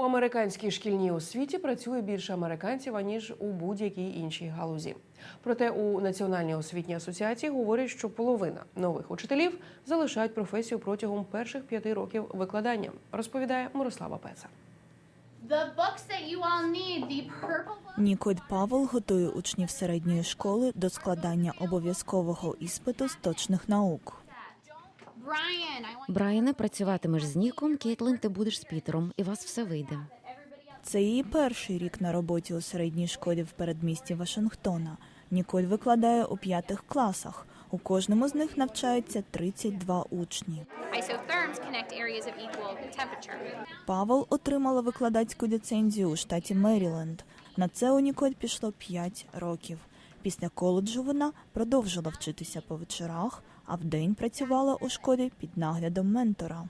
У американській шкільній освіті працює більше американців аніж у будь-якій іншій галузі. Проте у Національній освітній асоціації говорять, що половина нових учителів залишають професію протягом перших п'яти років викладання, розповідає Мирослава Пеца. Ніколь Павел готує учнів середньої школи до складання обов'язкового іспиту з точних наук. Brian, I Брайане, працюватимеш з Ніком, Кейтлин, ти будеш з Пітером, і вас все вийде. Це її перший рік на роботі у середній школі в передмісті Вашингтона. Ніколь викладає у п'ятих класах. У кожному з них навчається 32 учні. Isotherms connect areas of equal temperature. Павел отримала викладацьку ліцензію у штаті Меріленд. На це у Ніколь пішло 5 років. Після коледжу вона продовжила вчитися по вечорах, а вдень працювала у школі під наглядом ментора.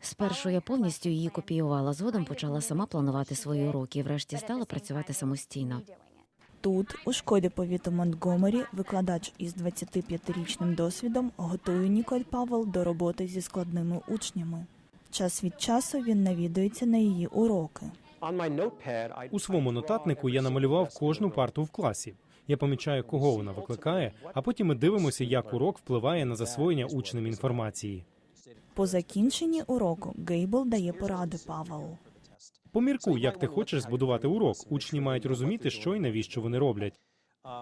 Спершу я повністю її копіювала, згодом почала сама планувати свої уроки і врешті стала працювати самостійно. Тут, у школі повіту Монтгомері, викладач із 25-річним досвідом готує Ніколь Павел до роботи зі складними учнями. Час від часу він навідується на її уроки. У своєму нотатнику я намалював кожну парту в класі. Я помічаю, кого вона викликає, а потім ми дивимося, як урок впливає на засвоєння учнем інформації. По закінченні уроку Гейбл дає поради Павелу. Поміркуй, як ти хочеш збудувати урок. Учні мають розуміти, що і навіщо вони роблять.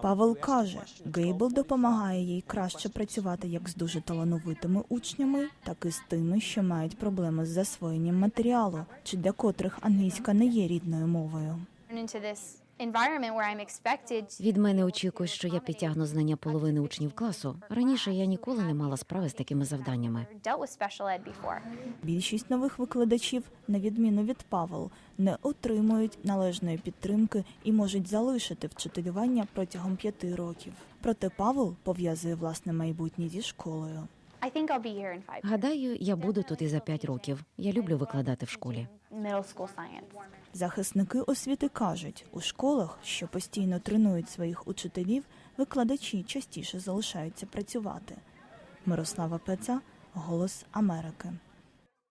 Павел каже, Гейбл допомагає їй краще працювати як з дуже талановитими учнями, так і з тими, що мають проблеми з засвоєнням матеріалу, чи для котрих англійська не є рідною мовою. Від мене очікують, що я підтягну знання половини учнів класу. Раніше я ніколи не мала справи з такими завданнями. Більшість нових викладачів, на відміну від Павел, не отримують належної підтримки і можуть залишити вчителювання протягом п'яти років. Проте Павел пов'язує власне майбутнє зі школою. I think I'll be here in five. Гадаю, я буду тут і за п'ять років. Я люблю викладати в школі. Middle school. Захисники освіти кажуть, у школах, що постійно тренують своїх учителів, викладачі частіше залишаються працювати. Мирослава Пеца, Голос Америки.